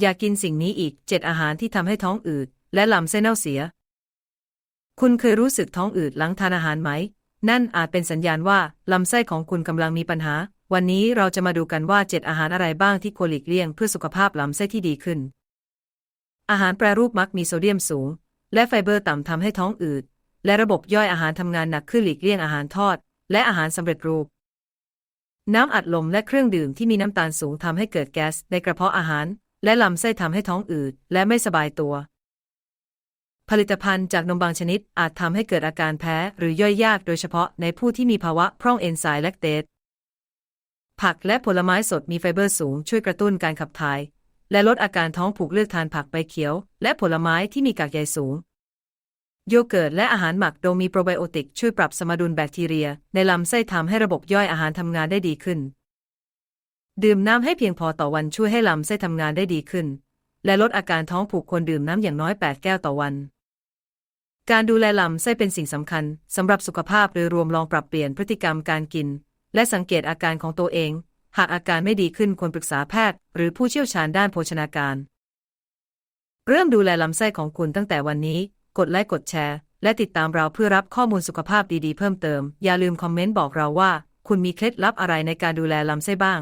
อย่ากินสิ่งนี้อีก7อาหารที่ทำให้ท้องอืด และลำไส้เน่าเสีย คุณเคยรู้สึกท้องอืดหลังทานอาหารไหม นั่นอาจเป็นสัญญาณว่าลำไส้ของคุณกำลังมีปัญหา วันนี้เราจะมาดูกันว่า7อาหารอะไรบ้างที่ควรหลีกเลี่ยงเพื่อสุขภาพลำไส้ที่ดีขึ้น อาหารแปรรูปมักมีโซเดียมสูง และไฟเบอร์ต่ำทำให้ท้องอืด และระบบย่อยอาหารทำงานหนักขึ้นหลีกเลี่ยงอาหารทอด และอาหารสำเร็จรูปน้ำอัดลมและเครื่องดื่มที่มีน้ำตาลสูงทำให้เกิดแก๊สในกระเพาะอาหาร และลำไส้ทำให้ท้องอืดและไม่สบายตัว ผลิตภัณฑ์จากนมบางชนิดอาจทำให้เกิดอาการแพ้ หรือย่อยยากโดยเฉพาะในผู้ที่มีภาวะพร่องเอนไซม์แลคเตสผักและผลไม้สดมีไฟเบอร์สูงช่วยกระตุ้นการขับถ่าย และลดอาการท้องผูกเลือกทานผักใบเขียว และผลไม้ที่มีกากใยสูง โยเกิร์ตและอาหารหมักโดมีโปรไบโอติกช่วยปรับสมดุลแบคทีเรีย ในลำไส้ทำให้ระบบย่อยอาหารทำงานได้ดีขึ้น ดื่มน้ำให้เพียงพอต่อวันช่วยให้ลำไส้ทำงานได้ดีขึ้น และลดอาการท้องผูกควรดื่มน้ำอย่างน้อย 8 แก้วต่อวัน การดูแลลำไส้เป็นสิ่งสำคัญสำหรับสุขภาพโดยรวมลองปรับเปลี่ยนพฤติกรรมการกิน และสังเกตอาการของตัวเอง หากอาการไม่ดีขึ้นควรปรึกษาแพทย์ หรือผู้เชี่ยวชาญด้านโภชนาการ เริ่มดูแลลำไส้ของคุณตั้งแต่วันนี้ กดไลค์กดแชร์ และติดตามเราเพื่อรับข้อมูลสุขภาพดีๆเพิ่มเติม อย่าลืมคอมเมนต์บอกเราว่า คุณมีเคล็ดลับอะไรในการดูแลลำไส้บ้าง